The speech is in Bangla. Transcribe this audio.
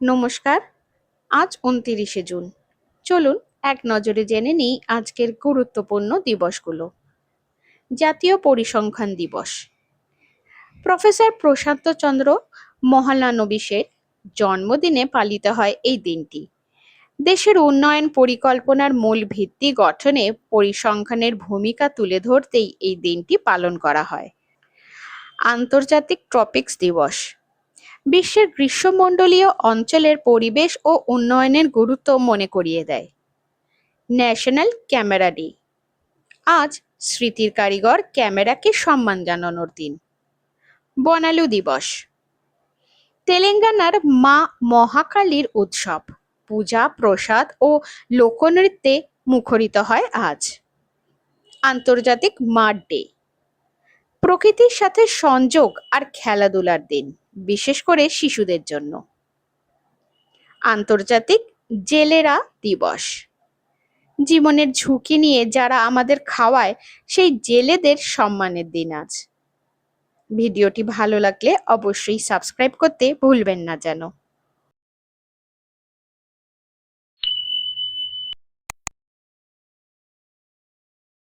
নমস্কার, আজ উনতিরিশে জুন। চলুন এক নজরে জেনে নিই আজকের গুরুত্বপূর্ণ দিবসগুলো। জাতীয় পরিসংখ্যান দিবস। প্রফেসর প্রশান্ত চন্দ্র মহালানবিশের জন্মদিনে পালিত হয় এই দিনটি। দেশের উন্নয়ন পরিকল্পনার মূল ভিত্তি গঠনে পরিসংখ্যানের ভূমিকা তুলে ধরতেই এই দিনটি পালন করা হয়। আন্তর্জাতিক ট্রপিক্স দিবস। বিশ্বের গ্রীষ্মমণ্ডলীয় অঞ্চলের পরিবেশ ও উন্নয়নের গুরুত্ব মনে করিয়ে দেয়। National camera day. আজ স্মৃতির কারিগর ক্যামেরাকে সম্মান জানানোর দিন। বনালু দিবস। তেলেঙ্গানার মা মহাকালীর উৎসব। পূজা, প্রসাদ ও লোকনৃত্যে মুখরিত হয় আজ। আন্তর্জাতিক মাঠ ডে। প্রকৃতির সাথে সংযোগ আর খেলাধুলার দিন, বিশেষ করে শিশুদের জন্য। আন্তর্জাতিক জেলেরা দিবস। জীবনের ঝুঁকি নিয়ে যারা আমাদের খাওয়ায়, সেই জেলেদের সম্মানের দিন আজ। ভিডিওটি ভালো লাগলে অবশ্যই সাবস্ক্রাইব করতে ভুলবেন না যেন।